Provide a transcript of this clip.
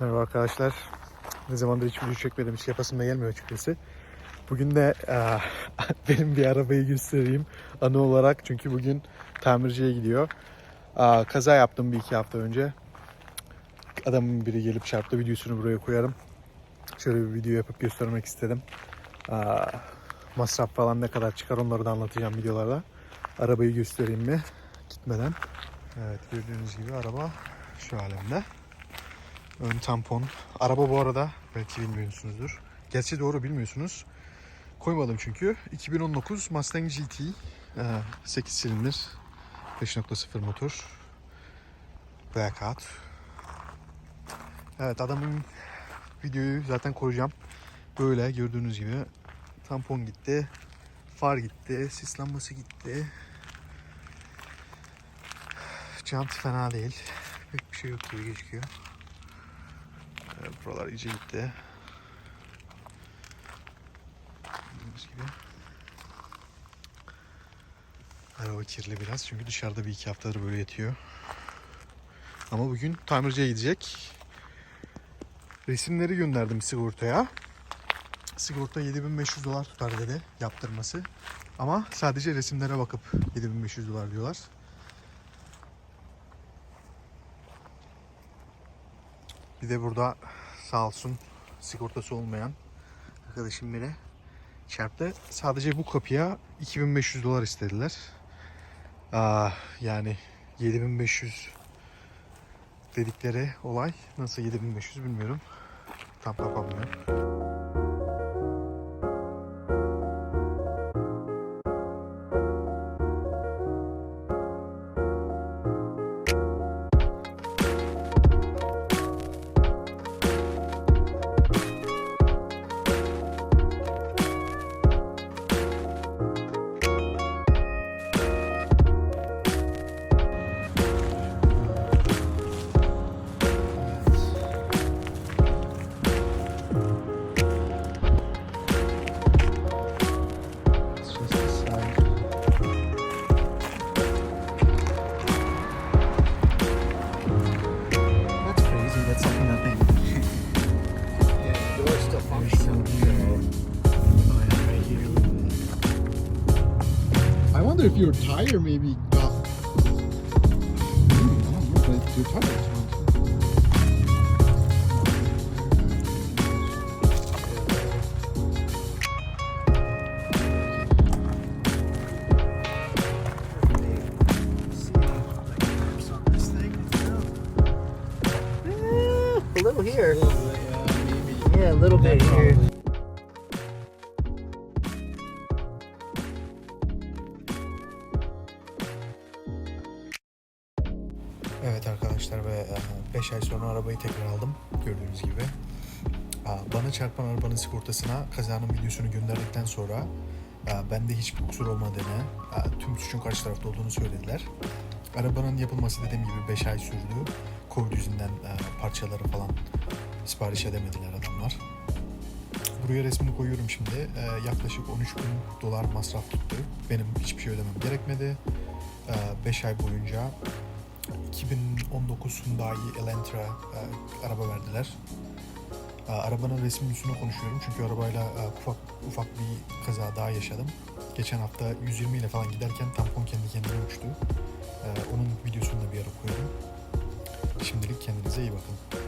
Merhaba arkadaşlar. Ne zamandır hiç video çekmedim. Hiç yapasım da gelmiyor açıkçası. Bugün de eee, benim bir arabayı göstereyim anı olarak. Çünkü bugün tamirciye gidiyor. Aa, kaza yaptım bir iki hafta önce. Adamın biri gelip çarptı. Videosunu buraya koyarım. Şöyle bir video yapıp göstermek istedim. Aa, masraf falan ne kadar çıkar onları da anlatacağım videolarda. Arabayı göstereyim mi? Gitmeden. Evet gördüğünüz gibi araba şu alemde. Ön tampon. Araba bu arada belki bilmiyorsunuzdur. Gerçi doğru bilmiyorsunuz. Koymadım çünkü. 2019 Mustang GT. Ee, 8 silindir. 5.0 motor. Blackout. Evet adamın videoyu zaten koyacağım. Böyle gördüğünüz gibi tampon gitti. Far gitti. Sis lambası gitti. Jant fena değil. Pek bir şey yok gibi gözüküyor. Ee, Buralar iyice gitti. Gördüğünüz gibi. Araba kirli biraz çünkü dışarıda bir iki haftadır böyle yatıyor. Ama bugün tamirciye gidecek. Resimleri gönderdim sigortaya. Sigorta 7500 dolar tutar dedi yaptırması. Ama sadece resimlere bakıp 7500 dolar diyorlar. Bir de burada sağ olsun sigortası olmayan arkadaşım biri çarptı. Sadece bu kapıya 2500 dolar istediler. Aa, yani 7500 dedikleri olay nasıl 7500 bilmiyorum. Tam kapamıyor. if your tire maybe got. Your tires. A little here. A little bit, yeah, a little bit here. Evet arkadaşlar ve 5 ay sonra arabayı tekrar aldım gördüğünüz gibi. Aa, Bana çarpan arabanın sigortasına kazanın videosunu gönderdikten sonra aa, bende hiçbir kusur olmadığını, tüm suçun karşı tarafta olduğunu söylediler. Arabanın yapılması dediğim gibi 5 ay sürdü. Covid yüzünden parçaları falan sipariş edemediler adamlar. Buraya resmini koyuyorum şimdi. Yaklaşık 13 bin dolar masraf tuttu. Benim hiçbir şey ödemem gerekmedi. 5 ay boyunca 2019 Hyundai Elantra e, araba verdiler. E, arabanın resmi üstüne konuşuyorum çünkü arabayla e, ufak ufak bir kaza daha yaşadım. Geçen hafta 120 ile falan giderken tampon kendi kendine uçtu. E, onun videosunu da bir ara koyarım. Şimdilik kendinize iyi bakın.